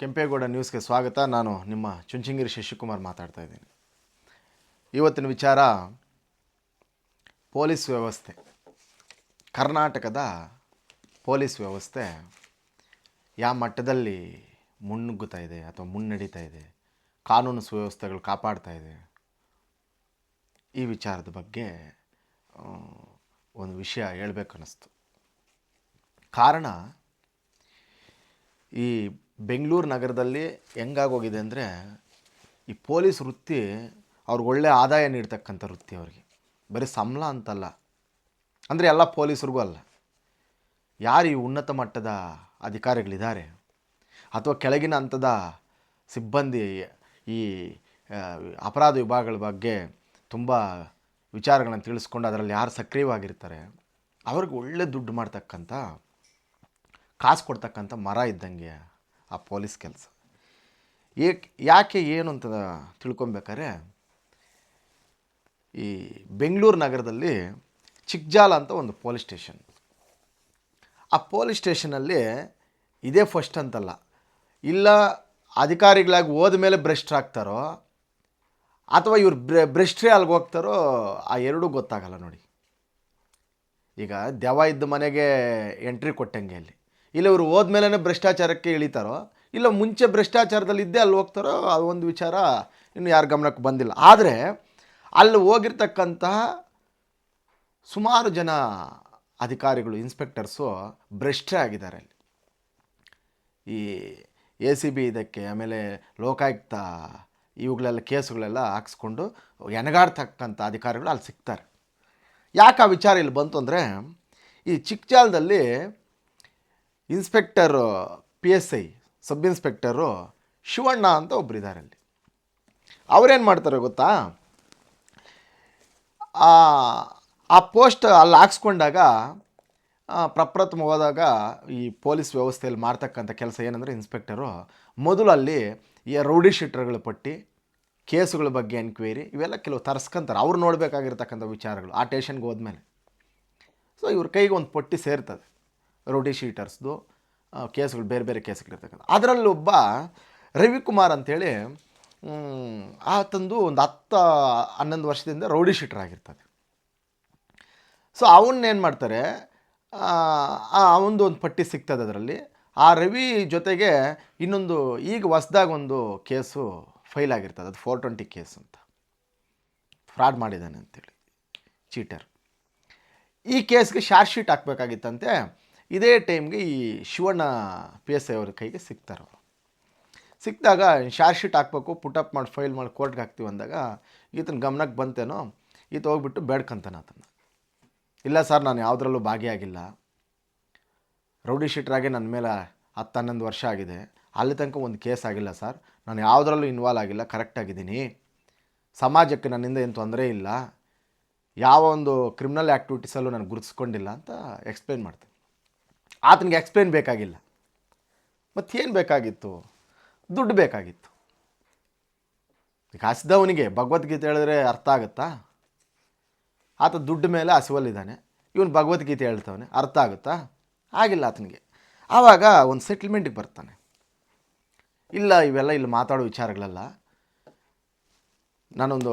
ಕೆಂಪೇಗೌಡ ನ್ಯೂಸ್ಗೆ ಸ್ವಾಗತ. ನಾನು ನಿಮ್ಮ ಚುಂಚಿಂಗಿರಿ ಶಶಿಕುಮಾರ್ ಮಾತಾಡ್ತಾ ಇದ್ದೀನಿ. ಇವತ್ತಿನ ವಿಚಾರ, ಪೊಲೀಸ್ ವ್ಯವಸ್ಥೆ. ಕರ್ನಾಟಕದ ಪೊಲೀಸ್ ವ್ಯವಸ್ಥೆ ಯಾವ ಮಟ್ಟದಲ್ಲಿ ಮುನ್ನುಗ್ಗುತ್ತಾ ಇದೆ ಅಥವಾ ಮುನ್ನಡೀತಾ ಇದೆ, ಕಾನೂನು ಸುವ್ಯವಸ್ಥೆಗಳು ಕಾಪಾಡ್ತಾ ಇದೆ, ಈ ವಿಚಾರದ ಬಗ್ಗೆ ಒಂದು ವಿಷಯ ಹೇಳಬೇಕನ್ನಿಸ್ತು. ಕಾರಣ, ಈ ಬೆಂಗಳೂರು ನಗರದಲ್ಲಿ ಹೆಂಗಾಗೋಗಿದೆ ಅಂದರೆ ಈ ಪೊಲೀಸ್ ವೃತ್ತಿ ಅವ್ರಿಗೆ ಒಳ್ಳೆ ಆದಾಯ ನೀಡ್ತಕ್ಕಂಥ ವೃತ್ತಿ ಅವ್ರಿಗೆ. ಬರೀ ಸಂಬಳ ಅಂತಲ್ಲ. ಅಂದರೆ ಎಲ್ಲ ಪೊಲೀಸ್ರಿಗೂ ಅಲ್ಲ. ಯಾರು ಈ ಉನ್ನತ ಮಟ್ಟದ ಅಧಿಕಾರಿಗಳಿದ್ದಾರೆ? ಅಥವಾ ಕೆಳಗಿನ ಹಂತದ ಸಿಬ್ಬಂದಿ ಈ ಅಪರಾಧ ವಿಭಾಗಗಳ ಬಗ್ಗೆ ತುಂಬ ವಿಚಾರಗಳನ್ನು ತಿಳಿಸ್ಕೊಂಡು ಅದರಲ್ಲಿ ಯಾರು ಸಕ್ರಿಯವಾಗಿರ್ತಾರೆ? ಅವ್ರಿಗೆ ಒಳ್ಳೆ ದುಡ್ಡು ಮಾಡ್ತಕ್ಕಂಥ, ಕಾಸು ಕೊಡ್ತಕ್ಕಂಥ ಮರ ಇದ್ದಂಗೆ ಆ ಪೊಲೀಸ್ ಕೆಲಸ. ಏಕೆ, ಯಾಕೆ ಏನು ಅಂತ ತಿಳ್ಕೊಬೇಕಾದ್ರೆ, ಈ ಬೆಂಗಳೂರು ನಗರದಲ್ಲಿ ಚಿಕ್ಜಾಲ ಅಂತ ಒಂದು ಪೊಲೀಸ್ ಸ್ಟೇಷನ್. ಆ ಪೊಲೀಸ್ ಸ್ಟೇಷನಲ್ಲಿ ಇದೇ ಫಸ್ಟ್ ಅಂತಲ್ಲ. ಇಲ್ಲ ಅಧಿಕಾರಿಗಳಾಗಿ ಹೋದ ಮೇಲೆ ಭ್ರಷ್ಟರಾಗ್ತಾರೋ ಅಥವಾ ಇವ್ರು ಬ್ರ, ಭ್ರಷ್ಟ್ರೇ ಅಲ್ಲಿಗೆ ಹೋಗ್ತಾರೋ, ಆ ಎರಡೂ ಗೊತ್ತಾಗಲ್ಲ ನೋಡಿ. ಈಗ ದೆವ ಇದ್ದ ಮನೆಗೆ ಎಂಟ್ರಿ ಕೊಟ್ಟಂಗೆ ಅಲ್ಲಿ. ಇಲ್ಲ ಇವರು ಹೋದ್ಮೇಲೆ ಭ್ರಷ್ಟಾಚಾರಕ್ಕೆ ಇಳಿತಾರೋ, ಇಲ್ಲ ಮುಂಚೆ ಭ್ರಷ್ಟಾಚಾರದಲ್ಲಿ ಇದ್ದೇ ಅಲ್ಲಿ ಹೋಗ್ತಾರೋ ಅದು ಒಂದು ವಿಚಾರ ಇನ್ನು ಯಾರ ಗಮನಕ್ಕೆ ಬಂದಿಲ್ಲ. ಆದರೆ ಅಲ್ಲಿ ಹೋಗಿರ್ತಕ್ಕಂತಹ ಸುಮಾರು ಜನ ಅಧಿಕಾರಿಗಳು ಇನ್ಸ್ಪೆಕ್ಟರ್ಸು ಭ್ರಷ್ಟೇ ಆಗಿದ್ದಾರೆ ಅಲ್ಲಿ. ಈ ಎ ಸಿ ಬಿ ಇದಕ್ಕೆ, ಆಮೇಲೆ ಲೋಕಾಯುಕ್ತ ಇವುಗಳೆಲ್ಲ ಕೇಸುಗಳೆಲ್ಲ ಹಾಕ್ಸ್ಕೊಂಡು ಎನಗಾಡ್ತಕ್ಕಂಥ ಅಧಿಕಾರಿಗಳು ಅಲ್ಲಿ ಸಿಗ್ತಾರೆ. ಯಾಕೆ ಆ ವಿಚಾರ ಇಲ್ಲಿ ಬಂತು ಅಂದರೆ, ಈ ಚಿಕ್ಕಜಾಲದಲ್ಲಿ inspector, P S I sub inspector Shivanna ಅಂತ ಒಬ್ರು ಇದ್ದಾರೆ ಅಲ್ಲಿ. ಅವ್ರೇನು ಮಾಡ್ತಾರೆ ಗೊತ್ತಾ? ಆ ಪೋಸ್ಟ್ ಅಲ್ಲಿ ಹಾಕ್ಸ್ಕೊಂಡಾಗ ಪ್ರಪ್ರಥಮವಾದಾಗ ಈ ಪೊಲೀಸ್ ವ್ಯವಸ್ಥೆಯಲ್ಲಿ ಮಾಡ್ತಕ್ಕಂಥ ಕೆಲಸ ಏನಂದರೆ ಇನ್ಸ್ಪೆಕ್ಟರು ಮೊದಲು ಅಲ್ಲಿ ಈ ರೌಡಿ ಶೀಟರ್ಗಳ ಪಟ್ಟಿ, ಕೇಸುಗಳ ಬಗ್ಗೆ ಎನ್ಕ್ವೈರಿ ಇವೆಲ್ಲ ಕೆಲವು ತರಿಸ್ಕೊಂತಾರೆ. ಅವ್ರು ನೋಡಬೇಕಾಗಿರ್ತಕ್ಕಂಥ ವಿಚಾರಗಳು, ಆ ಟೇಷನ್ಗೆ ಹೋದ್ಮೇಲೆ. ಸೊ ಇವ್ರ ಕೈಗೆ ಒಂದು ಪಟ್ಟಿ ಸೇರ್ತದೆ. ರೌಡಿ ಶೀಟರ್ಸ್ದು ಕೇಸ್ಗಳು ಬೇರೆ ಬೇರೆ ಕೇಸ್ಗಳಿರ್ತಕ್ಕಂಥ ಅದರಲ್ಲೊಬ್ಬ ರವಿಕುಮಾರ್ ಅಂಥೇಳಿ ಆತಂದು ಒಂದು ಹತ್ತು, ಹನ್ನೊಂದು ವರ್ಷದಿಂದ ರೌಡಿ ಶೀಟರ್ ಆಗಿರ್ತದೆ ಸೊ ಅವನ್ನೇನು ಮಾಡ್ತಾರೆ ಅವನದು ಒಂದು ಪಟ್ಟಿ ಸಿಗ್ತದೆ ಅದರಲ್ಲಿ. ಆ ರವಿ ಜೊತೆಗೆ ಇನ್ನೊಂದು ಈಗ ಹೊಸ್ದಾಗ ಒಂದು ಕೇಸು ಫೈಲ್ ಆಗಿರ್ತದೆ, ಅದು ಫೋರ್ ಟ್ವೆಂಟಿ ಕೇಸ್ ಅಂತ. ಫ್ರಾಡ್ ಮಾಡಿದ್ದಾನೆ ಅಂತೇಳಿ ಚೀಟರ್ ಈ ಕೇಸ್ಗೆ ಶಾರ್ಟ್ ಶೀಟ್ ಹಾಕ್ಬೇಕಾಗಿತ್ತಂತೆ. ಇದೇ ಟೈಮ್ಗೆ ಈ ಶಿವಣ್ಣ ಪಿ ಎಸ್ ಐ ಅವ್ರ ಕೈಗೆ ಸಿಗ್ತಾರೆ ಅವರು. ಸಿಕ್ಕಿದಾಗ ಶಾರ್ಟ್ ಶೀಟ್ ಹಾಕ್ಬೇಕು ಪುಟಪ್ ಮಾಡಿ ಫೈಲ್ ಮಾಡಿ ಕೋರ್ಟ್ಗೆ ಹಾಕ್ತೀವಿ ಅಂದಾಗ ಈತನ ಗಮನಕ್ಕೆ ಬಂತೇನೋ, ಈತ ಹೋಗ್ಬಿಟ್ಟು ಬೇಡ್ಕಂತಾನೆ ಆತನ. ಇಲ್ಲ ಸರ್, ನಾನು ಯಾವುದ್ರಲ್ಲೂ ಭಾಗಿಯಾಗಿಲ್ಲ. ರೌಡಿ ಶೀಟ್ರಾಗೆ ನನ್ನ ಮೇಲೆ ಹತ್ತು ಹನ್ನೊಂದು ವರ್ಷ ಆಗಿದೆ. ಅಲ್ಲಿ ತನಕ ಒಂದು ಕೇಸ್ ಆಗಿಲ್ಲ ಸರ್. ನಾನು ಯಾವುದ್ರಲ್ಲೂ ಇನ್ವಾಲ್ವ್ ಆಗಿಲ್ಲ ಕರೆಕ್ಟಾಗಿದ್ದೀನಿ ಸಮಾಜಕ್ಕೆ ನನ್ನಿಂದ ಏನು ತೊಂದರೆ ಇಲ್ಲ. ಯಾವ ಒಂದು ಕ್ರಿಮಿನಲ್ ಆ್ಯಕ್ಟಿವಿಟೀಸಲ್ಲೂ ನಾನು ಗುರುತಿಸ್ಕೊಂಡಿಲ್ಲ ಅಂತ ಎಕ್ಸ್ಪ್ಲೇನ್ ಮಾಡ್ತೀನಿ. ಆತನಿಗೆ ಎಕ್ಸ್ಪ್ಲೇನ್ ಬೇಕಾಗಿಲ್ಲ. ಮತ್ತೇನು ಬೇಕಾಗಿತ್ತು? ದುಡ್ಡು ಬೇಕಾಗಿತ್ತು. ಈಗ ಹಸಿದವನಿಗೆ ಭಗವದ್ಗೀತೆ ಹೇಳಿದ್ರೆ ಅರ್ಥ ಆಗುತ್ತಾ? ಆತ ದುಡ್ಡು ಮೇಲೆ ಹಸಿವಲ್ಲಿದ್ದಾನೆ. ಇವನು ಭಗವದ್ಗೀತೆ ಹೇಳ್ತವನೆ, ಅರ್ಥ ಆಗುತ್ತಾ? ಆಗಿಲ್ಲ ಆತನಿಗೆ. ಆವಾಗ ಒಂದು ಸೆಟ್ಲ್ಮೆಂಟಿಗೆ ಬರ್ತಾನೆ. ಇಲ್ಲ, ಇವೆಲ್ಲ ಇಲ್ಲಿ ಮಾತಾಡೋ ವಿಚಾರಗಳಲ್ಲ. ನಾನೊಂದು,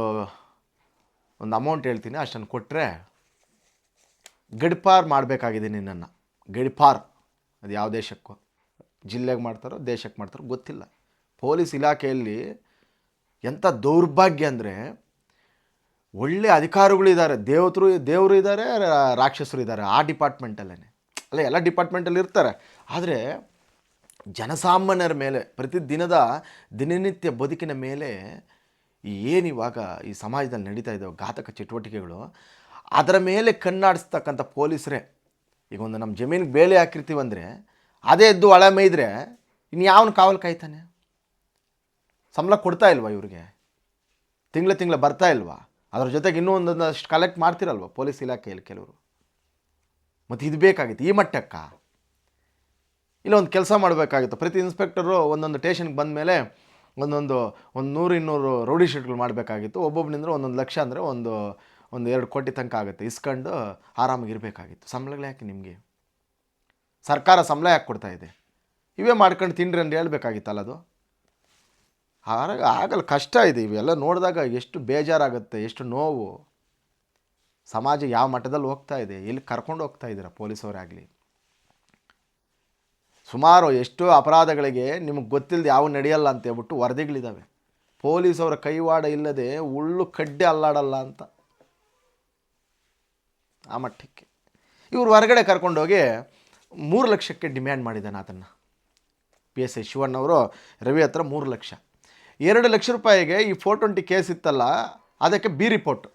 ಒಂದು ಅಮೌಂಟ್ ಹೇಳ್ತೀನಿ, ಅಷ್ಟನ್ನು ಕೊಟ್ಟರೆ ಗಡಿಪಾರು ಮಾಡಬೇಕಾಗಿದೆ ನಿನ್ನನ್ನು. ಗಡಿಪಾರ್. ಅದು ಯಾವ ದೇಶಕ್ಕೋ. ಜಿಲ್ಲೆಗೆ ಮಾಡ್ತಾರೋ, ದೇಶಕ್ಕೆ ಮಾಡ್ತಾರೋ ಗೊತ್ತಿಲ್ಲ. ಪೊಲೀಸ್ ಇಲಾಖೆಯಲ್ಲಿ ಎಂಥ ದೌರ್ಭಾಗ್ಯ ಅಂದರೆ ಒಳ್ಳೆ ಅಧಿಕಾರಿಗಳಿದ್ದಾರೆ ದೇವತರು, ದೇವರು ಇದ್ದಾರೆ, ರಾಕ್ಷಸರು ಇದ್ದಾರೆ ಆ ಡಿಪಾರ್ಟ್ಮೆಂಟಲ್ಲೇ ಅಲ್ಲ, ಎಲ್ಲ ಡಿಪಾರ್ಟ್ಮೆಂಟಲ್ಲಿ ಇರ್ತಾರೆ. ಆದರೆ ಜನಸಾಮಾನ್ಯರ ಮೇಲೆ, ಪ್ರತಿದಿನದ ದಿನನಿತ್ಯ ಬದುಕಿನ ಮೇಲೆ ಏನಿವಾಗ ಈ ಸಮಾಜದಲ್ಲಿ ನಡೀತಾ ಇದ್ದಾವೆ ಘಾತಕ ಚಟುವಟಿಕೆಗಳು, ಅದರ ಮೇಲೆ ಕಣ್ಣಾಡಿಸ್ತಕ್ಕಂಥ ಪೊಲೀಸರೇ ಈಗ ಒಂದು ನಮ್ಮ ಜಮೀನಿಗೆ ಬೇಳೆ ಹಾಕಿರ್ತೀವಂದರೆ ಅದೇ ಎದ್ದು ಒಳ ಮೇಯ್ದ್ರೆ ಇನ್ನು ಯಾವನ ಕಾವಲು ಕಾಯ್ತಾನೆ? ಸಂಬಳ ಕೊಡ್ತಾ ಇಲ್ವಾ ಇವ್ರಿಗೆ? ತಿಂಗಳ ತಿಂಗಳ ಬರ್ತಾ ಇಲ್ವಾ? ಅದ್ರ ಜೊತೆಗೆ ಇನ್ನೂ ಒಂದೊಂದಷ್ಟು ಕಲೆಕ್ಟ್ ಮಾಡ್ತಿರಲ್ವ ಪೊಲೀಸ್ ಇಲಾಖೆಯಲ್ಲಿ ಕೆಲವರು? ಮತ್ತು ಇದು ಬೇಕಾಗಿತ್ತು, ಈ ಮಟ್ಟಕ್ಕ? ಇಲ್ಲ ಒಂದು ಕೆಲಸ ಮಾಡಬೇಕಾಗಿತ್ತು. ಪ್ರತಿ ಇನ್ಸ್ಪೆಕ್ಟರು ಒಂದೊಂದು ಟೇಷನ್ಗೆ ಬಂದ ಮೇಲೆ ಒಂದೊಂದು ಒಂದು ನೂರು ಇನ್ನೂರು ರೌಡಿ ಶೀಟ್ಗಳು ಮಾಡಬೇಕಾಗಿತ್ತು. ಒಬ್ಬೊಬ್ಬನಿಂದ ಒಂದೊಂದು ಲಕ್ಷ ಅಂದರೆ ಒಂದು ಒಂದು ಎರಡು ಕೋಟಿ ತನಕ ಆಗುತ್ತೆ. ಇಸ್ಕೊಂಡು ಆರಾಮಾಗಿರಬೇಕಾಗಿತ್ತು. ಸಂಬಳಗಳು ಯಾಕೆ ನಿಮಗೆ? ಸರ್ಕಾರ ಸಂಬಳ ಯಾಕೆ ಕೊಡ್ತಾ ಇದೆ? ಇವೇ ಮಾಡ್ಕೊಂಡು ತಿನ್ನಿರಿ ಅಂತ ಹೇಳ್ಬೇಕಾಗಿತ್ತಲ್ಲ ಅದು? ಆಗ ಆಗಲ್ಲ, ಕಷ್ಟ ಇದೆ ಇವೆಲ್ಲ ನೋಡಿದಾಗ ಎಷ್ಟು ಬೇಜಾರಾಗುತ್ತೆ, ಎಷ್ಟು ನೋವು. ಸಮಾಜ ಯಾವ ಮಟ್ಟದಲ್ಲಿ ಹೋಗ್ತಾ ಇದೆ, ಎಲ್ಲಿ ಕರ್ಕೊಂಡು ಹೋಗ್ತಾ ಇದ್ದೀರಾ ಪೊಲೀಸವರಾಗಲಿ ಸುಮಾರು ಎಷ್ಟೋ ಅಪರಾಧಗಳಿಗೆ ನಿಮಗೆ ಗೊತ್ತಿಲ್ಲದೆ ಯಾವ ನಡೆಯಲ್ಲ ಅಂತ ಹೇಳ್ಬಿಟ್ಟು ವರದಿಗಳಿದ್ದಾವೆ ಪೊಲೀಸವರ ಕೈವಾಡ ಇಲ್ಲದೆ ಉಳ್ಳು ಕಡ್ಡೆ ಅಲ್ಲಾಡಲ್ಲ ಅಂತ. ಆ ಮಟ್ಟಕ್ಕೆ. ಇವರು ಹೊರಗಡೆ ಕರ್ಕೊಂಡೋಗಿ ಮೂರು ಲಕ್ಷಕ್ಕೆ ಡಿಮ್ಯಾಂಡ್ ಮಾಡಿದ್ದಾನೆ ಅದನ್ನು ಪಿ ಎಸ್ ಐ ಶಿವಣ್ಣವರು ರವಿ ಹತ್ರ ಮೂರು ಲಕ್ಷ. ಎರಡು ಲಕ್ಷ ರೂಪಾಯಿಗೆ ಈ ಫೋರ್ ಟ್ವೆಂಟಿ ಕೇಸ್ ಇತ್ತಲ್ಲ, ಅದಕ್ಕೆ ಬಿ ರಿಪೋರ್ಟ್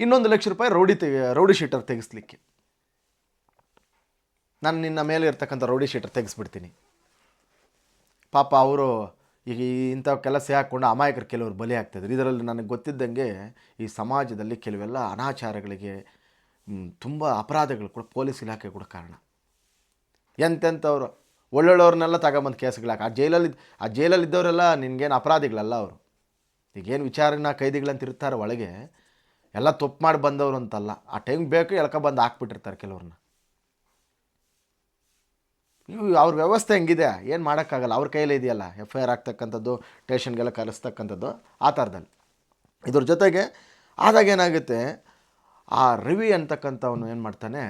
ಇನ್ನೊಂದು ಲಕ್ಷ ರೂಪಾಯಿ ರೌಡಿ ತೆಗೆ, ರೌಡಿ ಶೀಟರ್ ತೆಗೆಸ್ಲಿಕ್ಕೆ. ನಾನು ನಿನ್ನ ಮೇಲೆ ಇರ್ತಕ್ಕಂಥ ರೌಡಿ ಶೀಟರ್ ತೆಗೆಸ್ಬಿಡ್ತೀನಿ. ಪಾಪ ಅವರು ಈಗ ಇಂಥ ಕೆಲಸ ಹಾಕ್ಕೊಂಡು ಅಮಾಯಕರು ಕೆಲವರು ಬಲಿ ಆಗ್ತಾಯಿದ್ರು ಇದರಲ್ಲಿ ನನಗೆ ಗೊತ್ತಿದ್ದಂಗೆ ಈ ಸಮಾಜದಲ್ಲಿ ಕೆಲವೆಲ್ಲ ಅನಾಚಾರಗಳಿಗೆ ತುಂಬ ಅಪರಾಧಗಳು ಕೂಡ ಪೊಲೀಸ್ ಇಲಾಖೆ ಕೂಡ ಕಾರಣ. ಎಂತೆಂಥವ್ರು ಒಳ್ಳೊಳ್ಳವ್ರನ್ನೆಲ್ಲ ತಗೊಂಬಂದು ಕೇಸ್ಗಳಾಕ ಆ ಜೈಲಲ್ಲಿ ಆ ಜೈಲಲ್ಲಿ ನಿನಗೇನು ನಿನ್ಗೇನು ಅಪರಾಧಿಗಳಲ್ಲ ಅವರು. ಈಗೇನು ವಿಚಾರಣಾ ಕೈದಿಗಳಂತ ಇರ್ತಾರೆ ಒಳಗೆ, ಎಲ್ಲ ತಪ್ಪು ಮಾಡಿ ಬಂದವರು ಅಂತಲ್ಲ. ಆ ಟೈಮ್ ಬೇಕು ಎಳ್ಕ ಬಂದು ಹಾಕ್ಬಿಟ್ಟಿರ್ತಾರೆ ಕೆಲವ್ರನ್ನ. ಇವು ಅವ್ರ ವ್ಯವಸ್ಥೆ ಹೆಂಗಿದೆ? ಏನು ಮಾಡೋಕ್ಕಾಗಲ್ಲ. ಅವ್ರ ಕೈಯಲ್ಲಿ ಇದೆಯಲ್ಲ. ಎಫ್ ಐ ಆರ್ ಆಗ್ತಕ್ಕಂಥದ್ದು ಟೇಷನ್ಗೆಲ್ಲ ಕರೆಸ್ತಕ್ಕಂಥದ್ದು, ಆ ಥರದಲ್ಲಿ. ಇದ್ರ ಜೊತೆಗೆ ಆದಾಗ ಏನಾಗುತ್ತೆ? ಆ ರವಿ ಅಂತಕ್ಕಂಥವನು ಏನು ಮಾಡ್ತಾನೆ?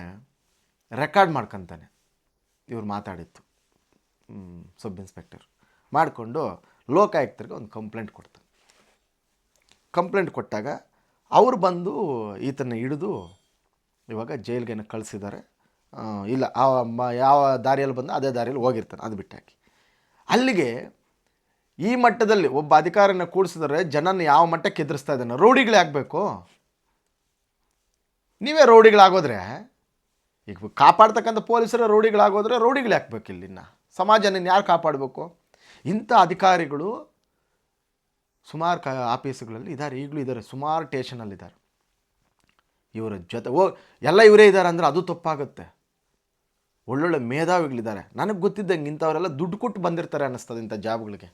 ರೆಕಾರ್ಡ್ ಮಾಡ್ಕೊತಾನೆ. ಇವ್ರು ಮಾತಾಡಿತ್ತು ಸಬ್ ಇನ್ಸ್ಪೆಕ್ಟರ್ ಮಾಡಿಕೊಂಡು ಲೋಕಾಯುಕ್ತರಿಗೆ ಒಂದು ಕಂಪ್ಲೇಂಟ್ ಕೊಡ್ತಾನೆ. ಕಂಪ್ಲೇಂಟ್ ಕೊಟ್ಟಾಗ ಅವ್ರು ಬಂದು ಈತನ ಹಿಡಿದು ಇವಾಗ ಜೈಲ್ಗೆ ಕಳಿಸಿದ್ದಾರೆ. ಇಲ್ಲ, ಆ ಮ- ಯಾವ ದಾರಿಯಲ್ಲಿ ಬಂದ ಅದೇ ದಾರಿಯಲ್ಲಿ ಹೋಗಿರ್ತಾನೆ, ಅದು ಬಿಟ್ಟಾಕಿ ಅಲ್ಲಿಗೆ ಈ ಮಟ್ಟದಲ್ಲಿ ಒಬ್ಬ ಅಧಿಕಾರನ ಕೂಡಿಸಿದ್ರೆ ಜನನ ಯಾವ ಮಟ್ಟಕ್ಕೆ ಎದುರಿಸ್ತಾ ಇದ್ದಾನೆ? ರೌಡಿಗಳೇ ಆಗಬೇಕು. ನೀವೇ ರೌಡಿಗಳಾಗೋದ್ರೆ, ಈಗ ಕಾಪಾಡ್ತಕ್ಕಂಥ ಪೊಲೀಸರ ರೌಡಿಗಳಾಗೋದ್ರೆ ರೌಡಿಗಳೇ ಹಾಕ್ಬೇಕು ಇಲ್ಲಿನ್ನ ಸಮಾಜನ ಯಾರು ಕಾಪಾಡಬೇಕು? ಇಂಥ ಅಧಿಕಾರಿಗಳು ಸುಮಾರು ಕ, ಆಫೀಸ್ಗಳಲ್ಲಿ ಇದ್ದಾರೆ ಈಗಲೂ ಇದ್ದಾರೆ ಸುಮಾರು ಟೇಷನಲ್ಲಿದ್ದಾರೆ ಇವರ ಜೊತೆ ಓ, ಎಲ್ಲ ಇವರೇ ಇದ್ದಾರೆ ಅಂದರೆ ಅದು ತಪ್ಪಾಗುತ್ತೆ. ಒಳ್ಳೊಳ್ಳೆ ಮೇಧಾವಿಗಳಿದ್ದಾರೆ. ನನಗೆ ಗೊತ್ತಿದ್ದಂಗೆ ಇಂಥವರೆಲ್ಲ ದುಡ್ಡು ಕೊಟ್ಟು ಬಂದಿರ್ತಾರೆ ಅನ್ನಿಸ್ತದೆ ಇಂಥ ಜಾಬ್ಗಳಿಗೆ.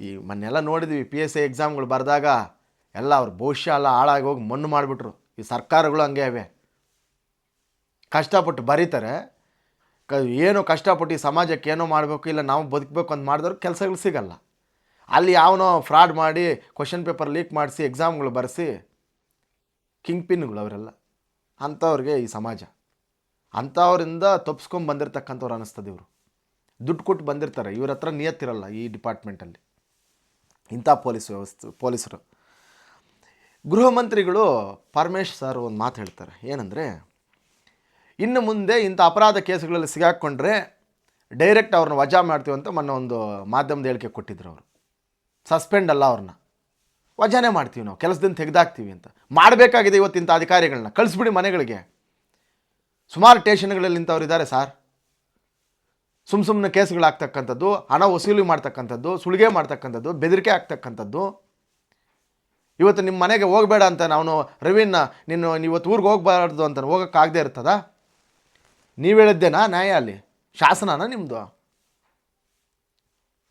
ಈ ಮೊನ್ನೆಲ್ಲ ನೋಡಿದ್ವಿ ಪಿ ಎಸ್ ಐ ಎಕ್ಸಾಮ್ಗಳು ಬರೆದಾಗ ಎಲ್ಲ ಅವ್ರ ಭವಿಷ್ಯ ಎಲ್ಲ ಹಾಳಾಗಿ ಹೋಗಿ ಮಣ್ಣು ಮಾಡಿಬಿಟ್ರು. ಈ ಸರ್ಕಾರಗಳು ಹಂಗೆ ಅವೆ ಕಷ್ಟಪಟ್ಟು ಬರೀತಾರೆ. ಕ, ಏನೋ ಕಷ್ಟಪಟ್ಟು ಈ ಸಮಾಜಕ್ಕೆ ಏನೋ ಮಾಡಬೇಕು, ಇಲ್ಲ ನಾವು ಬದುಕಬೇಕು ಅಂತ ಮಾಡಿದವ್ರು ಕೆಲಸಗಳು ಸಿಗಲ್ಲ. ಅಲ್ಲಿ ಯಾವನೋ ಫ್ರಾಡ್ ಮಾಡಿ ಕ್ವಶನ್ ಪೇಪರ್ ಲೀಕ್ ಮಾಡಿಸಿ ಎಕ್ಸಾಮ್ಗಳು ಬರೆಸಿ, ಕಿಂಗ್ ಪಿನ್ಗಳು ಅವರೆಲ್ಲ. ಅಂಥವ್ರಿಗೆ ಈ ಸಮಾಜ. ಅಂಥವ್ರಿಂದ ತಪ್ಪಿಸ್ಕೊಂಡು ಬಂದಿರತಕ್ಕಂಥವ್ರು ಅನ್ನಿಸ್ತದೆ ಇವರು. ದುಡ್ಡು ಕೊಟ್ಟು ಬಂದಿರ್ತಾರೆ. ಇವ್ರ ಹತ್ರ ನಿಯತ್ತಿರಲ್ಲ ಈ ಡಿಪಾರ್ಟ್ಮೆಂಟಲ್ಲಿ. ಇಂಥ ಪೊಲೀಸ್ ವ್ಯವಸ್ಥೆ, ಪೊಲೀಸರು. ಗೃಹ ಮಂತ್ರಿಗಳು ಪರಮೇಶ್ ಸರ್ ಒಂದು ಮಾತು ಹೇಳ್ತಾರೆ. ಏನಂದರೆ, ಇನ್ನು ಮುಂದೆ ಇಂಥ ಅಪರಾಧ ಕೇಸುಗಳಲ್ಲಿ ಸಿಗಾಕ್ಕೊಂಡ್ರೆ ಡೈರೆಕ್ಟ್ ಅವ್ರನ್ನ ವಜಾ ಮಾಡ್ತೀವಿ ಅಂತ ಮೊನ್ನೆ ಒಂದು ಮಾಧ್ಯಮದ ಹೇಳಿಕೆ ಕೊಟ್ಟಿದ್ರು ಅವರು. ಸಸ್ಪೆಂಡ್ ಅಲ್ಲ ಅವ್ರನ್ನ. ವಜಾನೇ ಮಾಡ್ತೀವಿ ನಾವು. ಕೆಲಸದಿಂದ ತೆಗೆದಾಕ್ತೀವಿ ಅಂತ. ಮಾಡಬೇಕಾಗಿದೆ ಇವತ್ತಿಂಥ ಅಧಿಕಾರಿಗಳನ್ನ ಕಳಿಸ್ಬಿಡಿ ಮನೆಗಳಿಗೆ. ಸುಮಾರು ಟೇಷನ್ಗಳಲ್ಲಿ ನಿಂತವರಿದ್ದಾರೆ ಸಾರ್. ಸುಮ್ಮ ಸುಮ್ಮನೆ ಕೇಸ್ಗಳಾಗ್ತಕ್ಕಂಥದ್ದು ಹಣ ವಸೂಲಿ ಮಾಡ್ತಕ್ಕಂಥದ್ದು ಸುಳಿಗೆ ಮಾಡ್ತಕ್ಕಂಥದ್ದು, ಬೆದರಿಕೆ ಆಗ್ತಕ್ಕಂಥದ್ದು. ಇವತ್ತು ನಿಮ್ಮ ಮನೆಗೆ ಹೋಗಬೇಡ ಅಂತ ನಾನು ರವಿನ ನೀನು ಇವತ್ತು ಊರಿಗೆ ಹೋಗಬಾರ್ದು ಅಂತ ಹೋಗೋಕ್ಕಾಗದೇ ಇರ್ತದ? ನೀವು ಹೇಳಿದ್ದೇನಾ ನ್ಯಾಯ ಅಲ್ಲಿ ಶಾಸನನ ನಿಮ್ಮದು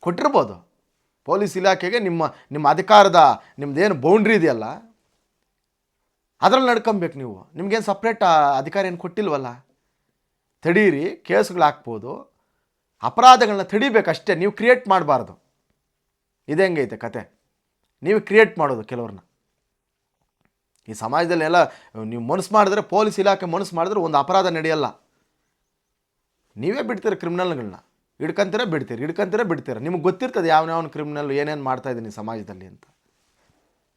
ಕೊಟ್ಟಿರ್ಬೋದು. ಪೊಲೀಸ್ ಇಲಾಖೆಗೆ ನಿಮ್ಮ ನಿಮ್ಮ ಅಧಿಕಾರದ ನಿಮ್ಮದೇನು ಬೌಂಡ್ರಿ ಇದೆಯಲ್ಲ? ಅದರಲ್ಲಿ ನಡ್ಕೊಬೇಕು ನೀವು. ನಿಮ್ಗೇನು ಸಪ್ರೇಟ್ ಅಧಿಕಾರ ಏನು ಕೊಟ್ಟಿಲ್ವಲ್ಲ? ತಡೀರಿ, ಕೇಸ್ಗಳು ಹಾಕ್ಬೋದು. ಅಪರಾಧಗಳನ್ನ ತಡಿಬೇಕಷ್ಟೇ. ನೀವು ಕ್ರಿಯೇಟ್ ಮಾಡಬಾರ್ದು. ಇದು ಹೆಂಗೈತೆ ಕತೆ? ನೀವು ಕ್ರಿಯೇಟ್ ಮಾಡೋದು ಕೆಲವ್ರನ್ನ. ಈ ಸಮಾಜದಲ್ಲಿ ಎಲ್ಲ ನೀವು ಮನಸ್ಸು ಮಾಡಿದ್ರೆ ಪೊಲೀಸ್ ಇಲಾಖೆ ಮನಸ್ಸು ಮಾಡಿದ್ರೆ ಒಂದು ಅಪರಾಧ ನಡೆಯಲ್ಲ. ನೀವೇ ಬಿಡ್ತೀರ ಕ್ರಿಮಿನಲ್ಗಳನ್ನ ಹಿಡ್ಕಂತೀರ ಬಿಡ್ತೀರಿ, ಹಿಡ್ಕಂತೀರ ಬಿಡ್ತೀರ? ನಿಮ್ಗೆ ಗೊತ್ತಿರ್ತದೆ ಯಾವನ್ಯಾವನ ಕ್ರಿಮಿನಲ್ ಏನೇನು ಮಾಡ್ತಾ ಇದ್ದೀನಿ ಸಮಾಜದಲ್ಲಿ ಅಂತ.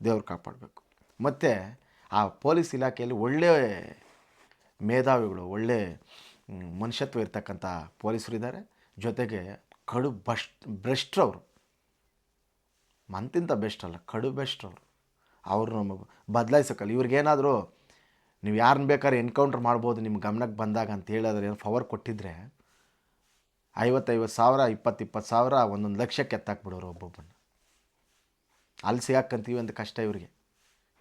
ದೇವ್ರು ಕಾಪಾಡಬೇಕು. ಮತ್ತು ಆ ಪೊಲೀಸ್ ಇಲಾಖೆಯಲ್ಲಿ ಒಳ್ಳೆ ಮೇಧಾವಿಗಳು, ಒಳ್ಳೆ ಮನುಷ್ಯತ್ವ ಇರ್ತಕ್ಕಂಥ ಪೊಲೀಸರು ಇದ್ದಾರೆ ಜೊತೆಗೆ ಕಡು ಬಷ್ಟ್ ಬ್ರೆಷ್ಟ್ರವರು ಮಂತಿಂತ ಬೆಸ್ಟ್ ಅಲ್ಲ, ಕಡು ಬೆಸ್ಟ್ ಅವರು ಅವರು ನಮಗೆ ಬದಲಾಯಿಸೋಕ್ಕಲ್ಲ ಇವ್ರಿಗೇನಾದರೂ ನೀವು ಯಾರನ್ನ ಬೇಕಾದ್ರೆ ಎನ್ಕೌಂಟ್ರ್ ಮಾಡ್ಬೋದು ನಿಮ್ಮ ಗಮನಕ್ಕೆ ಬಂದಾಗ ಅಂತ ಹೇಳಿದ್ರೆ ಏನು ಪವರ್ ಕೊಟ್ಟಿದ್ರೆ ಐವತ್ತೈವತ್ತು ಸಾವಿರ ಇಪ್ಪತ್ತು ಇಪ್ಪತ್ತು ಸಾವಿರ, ಒಂದೊಂದು ಲಕ್ಷಕ್ಕೆ ಎತ್ತಾಕ್ಬಿಡೋರು ಒಬ್ಬೊಬ್ಬನ ಅಲ್ಲಿ ಸಿಗಾಕಂತೀವಿ ಅಂತ ಕಷ್ಟ ಇವ್ರಿಗೆ.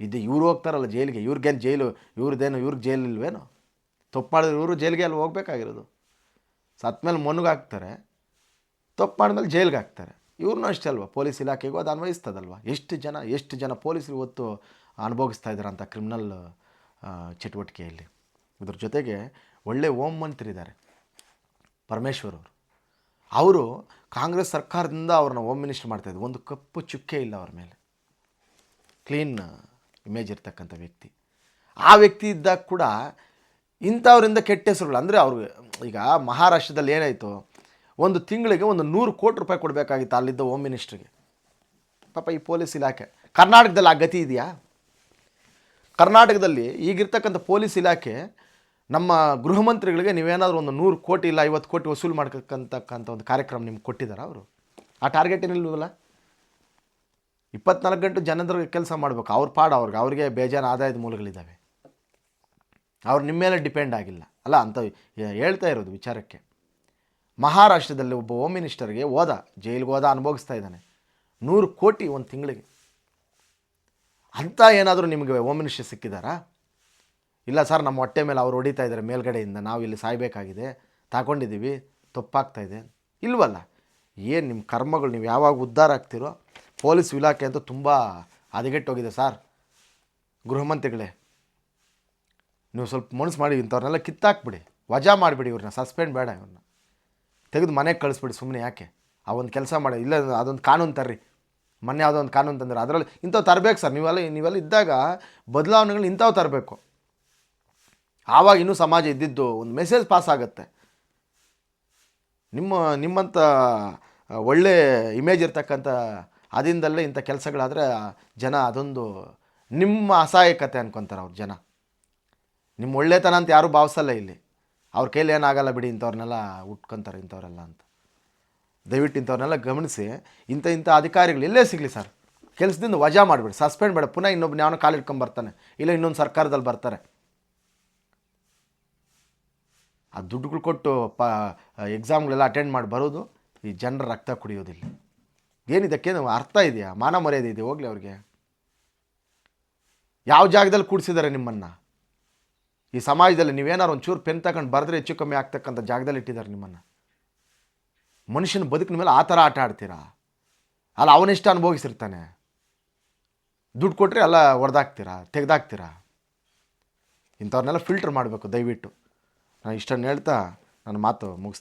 ಇದು ಇವ್ರು ಹೋಗ್ತಾರಲ್ಲ ಜೈಲಿಗೆ ಇವ್ರಿಗೇನು ಜೈಲು ಇವ್ರದ್ದೇನು ಇವ್ರಿಗೆ ಜೈಲಿಲ್ವೇನು ತಪ್ಪಾಡಿದ್ರೆ ಇವರು ಜೈಲಿಗೆ ಅಲ್ಲಿ ಹೋಗ್ಬೇಕಾಗಿರೋದು. ಸತ್ತ ಮೇಲೆ ಮೊನ್ಗೆ ಹಾಕ್ತಾರೆ ಮಾಡಿದ್ಮೇಲೆ ಜೈಲಿಗೆ ಹಾಕ್ತಾರೆ. ಇವ್ರನ್ನೂ ಅಷ್ಟೇ ಅಲ್ವಾ? ಪೊಲೀಸ್ ಇಲಾಖೆಗೂ ಅದು ಅನ್ವಯಿಸ್ತದಲ್ವ? ಎಷ್ಟು ಜನ ಎಷ್ಟು ಜನ ಪೊಲೀಸರು ಇವತ್ತು ಅನುಭವಿಸ್ತಾ ಇದ್ದಾರೆ ಅಂತ ಕ್ರಿಮಿನಲ್ ಚಟುವಟಿಕೆಯಲ್ಲಿ? ಇದ್ರ ಜೊತೆಗೆ ಒಳ್ಳೆ ಹೋಮ್ ಮಂತ್ರಿ ಇದ್ದಾರೆ ಪರಮೇಶ್ವರ್ ಅವರು. ಅವರು ಕಾಂಗ್ರೆಸ್ ಸರ್ಕಾರದಿಂದ ಅವ್ರನ್ನ ಹೋಮ್ ಮಿನಿಸ್ಟರ್ ಮಾಡ್ತಾಯಿದ್ರು ಒಂದು ಕಪ್ಪು ಚುಕ್ಕೆ ಇಲ್ಲ ಅವ್ರ ಮೇಲೆ. ಕ್ಲೀನ್ ಇಮೇಜ್ ಇರ್ತಕ್ಕಂಥ ವ್ಯಕ್ತಿ. ಆ ವ್ಯಕ್ತಿ ಇದ್ದಾಗ ಕೂಡ ಇಂಥವರಿಂದ ಕೆಟ್ಟ ಹೆಸರುಗಳು, ಅಂದರೆ ಅವರು ಈಗ ಮಹಾರಾಷ್ಟ್ರದಲ್ಲಿ ಏನಾಯಿತು, ಒಂದು ತಿಂಗಳಿಗೆ ಒಂದು ನೂರು ಕೋಟಿ ರೂಪಾಯಿ ಕೊಡಬೇಕಾಗಿತ್ತು ಅಲ್ಲಿದ್ದ ಹೋಮ್ ಮಿನಿಸ್ಟ್ರಿಗೆ ಪಾಪ ಈ ಪೊಲೀಸ್ ಇಲಾಖೆ. ಕರ್ನಾಟಕದಲ್ಲಿ ಆ ಗತಿ ಇದೆಯಾ? ಕರ್ನಾಟಕದಲ್ಲಿ ಈಗಿರ್ತಕ್ಕಂಥ ಪೊಲೀಸ್ ಇಲಾಖೆ, ನಮ್ಮ ಗೃಹ ಮಂತ್ರಿಗಳಿಗೆ ನೀವೇನಾದರೂ ಒಂದು ನೂರು ಕೋಟಿ ಇಲ್ಲ ಐವತ್ತು ಕೋಟಿ ವಸೂಲು ಮಾಡ್ಕಂತಕ್ಕಂಥ ಒಂದು ಕಾರ್ಯಕ್ರಮ ನಿಮ್ಗೆ ಕೊಟ್ಟಿದ್ದಾರೆ ಅವರು? ಆ ಟಾರ್ಗೆಟ್ ಏನಿಲ್ವಲ್ಲ? ಇಪ್ಪತ್ನಾಲ್ಕು ಗಂಟೆ ಜನರಿಗೆ ಕೆಲಸ ಮಾಡಬೇಕು. ಅವ್ರ ಪಾಡು ಅವ್ರಿಗೆ. ಅವ್ರಿಗೆ ಬೇಜಾರು ಆದಾಯದ ಮೂಲಗಳಿದ್ದಾವೆ. ಅವ್ರು ನಿಮ್ಮ ಮೇಲೆ ಡಿಪೆಂಡ್ ಆಗಿಲ್ಲ. ಅಲ್ಲ, ಅಂತ ಹೇಳ್ತಾ ಇರೋದು ವಿಚಾರಕ್ಕೆ. ಮಹಾರಾಷ್ಟ್ರದಲ್ಲಿ ಒಬ್ಬ ಹೋಮ್ ಮಿನಿಸ್ಟರ್ಗೆ ಹೋದ, ಜೈಲಿಗೆ ಹೋದ ಅನುಭವಿಸ್ತಾ ಇದ್ದಾನೆ. ನೂರು ಕೋಟಿ ಒಂದು ತಿಂಗಳಿಗೆ. ಅಂಥ ಏನಾದರೂ ನಿಮಗೆ ಹೋಮ್ ಮಿನಿಸ್ಟರ್ ಸಿಕ್ಕಿದಾರಾ? ಇಲ್ಲ ಸರ್, ನಮ್ಮ ಹೊಟ್ಟೆ ಮೇಲೆ ಅವ್ರು ಹೊಡಿತಾ ಇದ್ದಾರೆ ಮೇಲ್ಗಡೆಯಿಂದ. ನಾವು ಇಲ್ಲಿ ಸಾಯಬೇಕಾಗಿದೆ. ತಗೊಂಡಿದ್ದೀವಿ ತಪ್ಪಾಗ್ತಾ ಇದೆ. ಇಲ್ವಲ್ಲ? ಏನು ನಿಮ್ಮ ಕರ್ಮಗಳು? ನೀವು ಯಾವಾಗ ಉದ್ಧಾರ ಆಗ್ತಿರೋ ಪೊಲೀಸ್ ಇಲಾಖೆ ಅಂತೂ ತುಂಬ ಹದಗೆಟ್ಟೋಗಿದೆ ಸರ್. ಗೃಹ ಮಂತ್ರಿಗಳೇ, ನೀವು ಸ್ವಲ್ಪ ಮನಸ್ಸು ಮಾಡಿ ಇಂಥವ್ರನ್ನೆಲ್ಲ ಕಿತ್ತಾಕ್ಬಿಡಿ, ವಜಾ ಮಾಡಿಬಿಡಿ ಇವ್ರನ್ನ, ಸಸ್ಪೆಂಡ್ ಬೇಡ ಇವ್ರನ್ನ. ತೆಗೆದು ಮನೆಗೆ ಕಳಿಸ್ಬಿಡಿ ಸುಮ್ಮನೆ ಯಾಕೆ? ಆ ಒಂದು ಕೆಲಸ ಮಾಡಿ, ಇಲ್ಲ ಅದೊಂದು ಕಾನೂನು ತರ್ರಿ. ಮೊನ್ನೆ ಯಾವುದೋ ಒಂದು ಕಾನೂನು ತಂದ್ರೆ, ಅದರಲ್ಲಿ ಇಂಥವು ತರಬೇಕು ಸರ್. ನೀವೆಲ್ಲ ನೀವೆಲ್ಲ ಇದ್ದಾಗ ಬದಲಾವಣೆಗಳು ಇಂಥವು ತರಬೇಕು. ಆವಾಗ ಇನ್ನೂ ಸಮಾಜ ಇದ್ದಿದ್ದು ಒಂದು ಮೆಸೇಜ್ ಪಾಸ್ ಆಗುತ್ತೆ. ನಿಮ್ಮ, ನಿಮ್ಮಂಥ ಒಳ್ಳೆ ಇಮೇಜ್ ಇರ್ತಕ್ಕಂಥ ಅದಿಂದಲೇ ಇಂಥ ಕೆಲಸಗಳಾದರೆ ಜನ ಅದೊಂದು ನಿಮ್ಮ ಅಸಹಾಯಕತೆ ಅನ್ಕೊತಾರೆ ಅವ್ರ ಜನ. ನಿಮ್ಮ ಒಳ್ಳೆತನ ಅಂತ ಯಾರೂ ಭಾವಿಸಲ್ಲ ಇಲ್ಲಿ. ಅವ್ರ ಕೈಲಿ ಏನಾಗಲ್ಲ ಬಿಡಿ ಇಂಥವ್ರನ್ನೆಲ್ಲ ಉಟ್ಕೊತಾರೆ ಇಂಥವ್ರೆಲ್ಲ ಅಂತ. ದಯವಿಟ್ಟು ಇಂಥವ್ರನ್ನೆಲ್ಲ ಗಮನಿಸಿ. ಇಂಥ ಇಂಥ ಅಧಿಕಾರಿಗಳು ಇಲ್ಲೇ ಸಿಗಲಿ ಸರ್. ಕೆಲಸದಿಂದ ವಜಾ ಮಾಡಿಬಿಡಿ. ಸಸ್ಪೆಂಡ್ ಬೇಡ. ಪುನಃ ಇನ್ನೊಬ್ಬ ಯಾವನೋ ಕಾಲು ಇಟ್ಕೊಂಬರ್ತಾನೆ ಇಲ್ಲ ಇನ್ನೊಂದು ಸರ್ಕಾರದಲ್ಲಿ ಬರ್ತಾರೆ. ಆ ದುಡ್ಡುಗಳು ಕೊಟ್ಟು ಪ ಎಕ್ಸಾಮ್ಗಳೆಲ್ಲ ಅಟೆಂಡ್ ಮಾಡಿ ಬರೋದು ಈ ಜನರ ರಕ್ತ ಕುಡಿಯೋದಿಲ್ಲ. ಏನಿದಕ್ಕೇನು ಅರ್ಥ ಇದೆಯಾ? ಮಾನ ಮರ್ಯಾದೆ ಇದೆ ಹೋಗ್ಲಿ ಅವ್ರಿಗೆ. ಯಾವ ಜಾಗದಲ್ಲಿ ಕೂಡಿಸಿದ್ದಾರೆ ನಿಮ್ಮನ್ನು? ಈ ಸಮಾಜದಲ್ಲಿ ನೀವೇನಾರು ಒಂಚೂರು ಪೆನ್ ತಗೊಂಡು ಬರೆದ್ರೆ ಹೆಚ್ಚು ಕಮ್ಮಿ ಆಗ್ತಕ್ಕಂಥ ಜಾಗದಲ್ಲಿ ಇಟ್ಟಿದ್ದಾರೆ ನಿಮ್ಮನ್ನು. ಮನುಷ್ಯನ ಬದುಕಿನ ಮೇಲೆ ಆ ಥರ ಆಟ ಆಡ್ತೀರಾ? ಅಲ್ಲ ಅವನಿಷ್ಟ ಅನುಭವಿಸಿರ್ತಾನೆ. ದುಡ್ಡು ಕೊಟ್ಟರೆ ಎಲ್ಲ ಹೊಡೆದಾಕ್ತೀರಾ ತೆಗೆದಾಕ್ತೀರಾ? ಇಂಥವ್ರನ್ನೆಲ್ಲ ಫಿಲ್ಟರ್ ಮಾಡಬೇಕು ದಯವಿಟ್ಟು. ನಾನು ಇಷ್ಟನ್ನು ಹೇಳ್ತಾ ನನ್ನ ಮಾತು ಮುಗಿಸ್